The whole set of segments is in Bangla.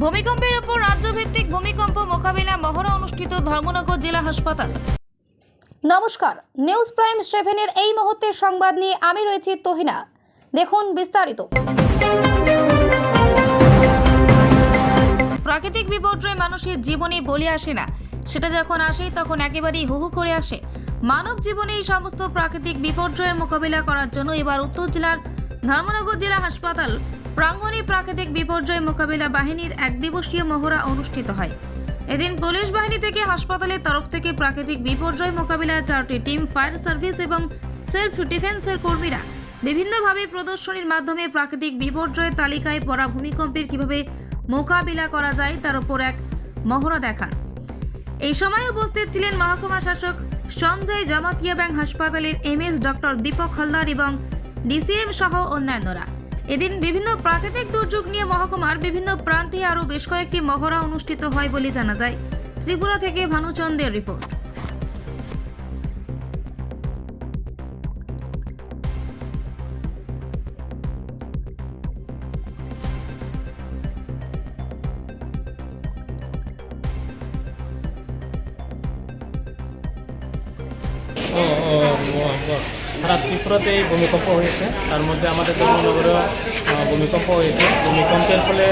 ভূমিকম্পের উপর রাজ্যভিত্তিক ভূমিকম্প মোকাবিলা মহড়া অনুষ্ঠিত ধর্মনগর জেলা হাসপাতাল। নমস্কার নিউজ প্রাইম সেভেনের এই মুহূর্তের সংবাদ নিয়ে আমি রয়েছি তহিনা। দেখুন বিস্তারিত। প্রাকৃতিক বিপর্যয় মানুষের জীবনে বলে আসে না। সেটা যখন আসে তখন একেবারেই হুহু করে আসে। মানব জীবনে এই সমস্ত প্রাকৃতিক বিপর্যয়ের মোকাবিলা করার জন্য এবার উত্তর জেলার ধর্মনগর জেলা হাসপাতাল প্রাঙ্গণে প্রাকৃতিক বিপর্যয় মোকাবিলা বাহিনীর এক দিবসীয় মহড়া অনুষ্ঠিত হয়। এদিন পুলিশ বাহিনী থেকে হাসপাতালের তরফ থেকে প্রাকৃতিক বিপর্যয় মোকাবিলার চারটি টিম, ফায়ার সার্ভিস এবং সেলফ ডিফেন্সের কর্মীরা বিভিন্নভাবে প্রদর্শনীর মাধ্যমে প্রাকৃতিক বিপর্যয়ের তালিকায় পড়া ভূমিকম্পের কীভাবে মোকাবিলা করা যায় তার উপর এক মহড়া দেখান। এই সময় উপস্থিত ছিলেন মহকুমা শাসক সঞ্জয় জামাতিয়া ব্যাংক হাসপাতালের এমএস ডক্টর দীপক হালদার এবং ডিসিএম সহ অন্যান্যরা। এদিন বিভিন্ন প্রাকৃতিক দুর্যোগ নিয়ে মহকুমার বিভিন্ন প্রান্তে আরও বেশ কয়েকটি মহড়া অনুষ্ঠিত হয় বলে জানা যায়। ত্রিপুরা থেকে ভানুচন্দের রিপোর্ট। ও, ও, ও, ও, সারা ত্রিপুরাতেই ভূমিকম্প হয়েছে। তার মধ্যে আমাদের ধর্মনগরেও ভূমিকম্প হয়েছে। ভূমিকম্পের ফলে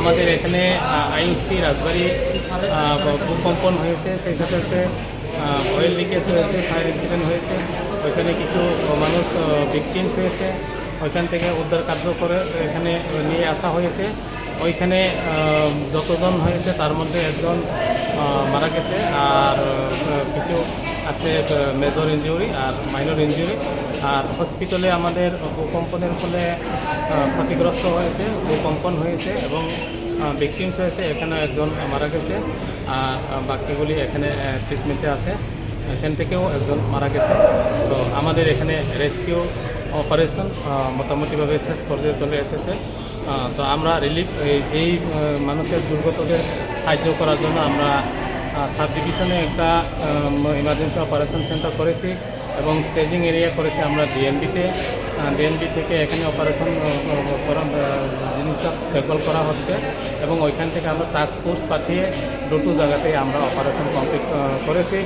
আমাদের এখানে আইনসি রাজবাড়ি ভূকম্পন হয়েছে। সেই সাথে সাথে অয়েল লিকেজ হয়েছে ফায়ার অ্যাক্সিডেন্ট হয়েছে। ওইখানে কিছু মানুষ ভিকটিমস হয়েছে। ওইখান থেকে উদ্ধার কার্য করে এখানে নিয়ে আসা হয়েছে। ওইখানে যতজন হয়েছে, তার মধ্যে একজন মারা গেছে। আর কিছু আছে মেজর ইনজুরি আর মাইনর ইনজুরি আর হসপিটালে আমাদের ভূকম্পনের ফলে ক্ষতিগ্রস্ত হয়েছে, ভূকম্পন হয়েছে এবং ভিকটিমস হয়েছে, এখানে একজন মারা গেছে। আর বাকিগুলি এখানে ট্রিটমেন্টে আছে। এখান থেকেও একজন মারা গেছে। তো আমাদের এখানে রেস্কিউ অপারেশন মোটামুটিভাবে শেষ পর্যায়ে চলে এসেছে। তো আমরা রিলিফ এই মানুষের দুর্গতদের সাহায্য করার জন্য আমরা সাব ডিভিশনে একটা ইমার্জেন্সি অপারেশন সেন্টার করেছি এবং স্টেজিং এরিয়া করেছি আমরা ডিএনবিতে ডিএনবি থেকে এখানে অপারেশন জিনিসটা দেখভাল করা হচ্ছে এবং ওইখান থেকে আমরা টাস্ক ফোর্স পাঠিয়ে দুটো জায়গাতে আমরা অপারেশন কমপ্লিট করেছি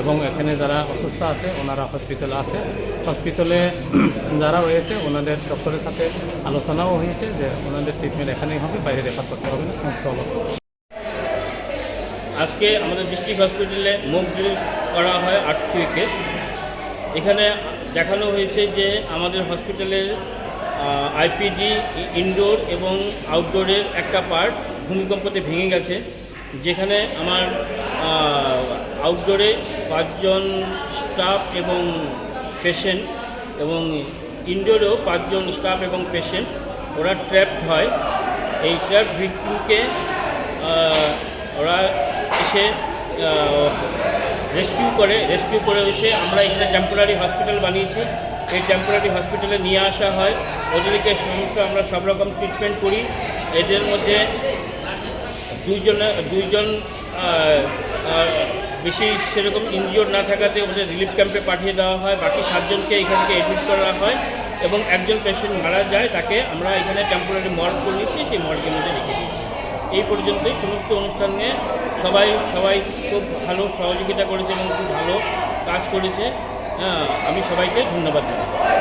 এবং এখানে যারা অসুস্থ আছে ওনারা হসপিটালে আছে। হসপিটালে যারা রয়েছে ওনাদের ডক্টরের সাথে আলোচনাও হয়েছে যে ওনাদের ট্রিটমেন্ট এখানেই হবে, বাইরে রেফার করতে হবে না আজকে আমাদের ডিস্ট্রিক্ট হসপিটালে মুখ ড্রিল করা হয় আট উইকে এখানে দেখানো হয়েছে যে আমাদের হসপিটালের আইপিডি ইনডোর এবং আউটডোরের একটা পার্ট ভূমিকম্পতে ভেঙে গেছে, যেখানে আমার আউটডোরে পাঁচজন স্টাফ এবং পেশেন্ট এবং ইনডোরেও পাঁচজন স্টাফ এবং পেশেন্ট ওরা ট্র্যাপড হয়। এই ট্র্যাপ ভিক্টিমকে এসে রেস্কিউ করে। রেস্কিউ করে এসে আমরা এখানে টেম্পোরারি হসপিটাল বানিয়েছি। এই টেম্পোরারি হসপিটালে নিয়ে আসা হয়। ওদেরকে সমস্ত আমরা সব রকম ট্রিটমেন্ট করি। এদের মধ্যে দুইজনে, দুইজন বেশি সেরকম ইনজিওর না থাকাতে ওদের রিলিফ ক্যাম্পে পাঠিয়ে দেওয়া হয়। বাকি সাতজনকে এখান থেকে অ্যাডমিট করা হয় এবং একজন পেশেন্ট মারা যায়, তাকে আমরা এখানে টেম্পোরারি মর্গ করে নিয়েছি। সেই মর্গের মধ্যে রেখে দিয়েছি। এই পর্যন্তই সমস্ত অনুষ্ঠান নিয়ে সবাই সবাই খুব ভালো সহযোগিতা করেছে এবং খুব ভালো কাজ করেছে। হ্যাঁ আমি সবাইকে ধন্যবাদ জানাই।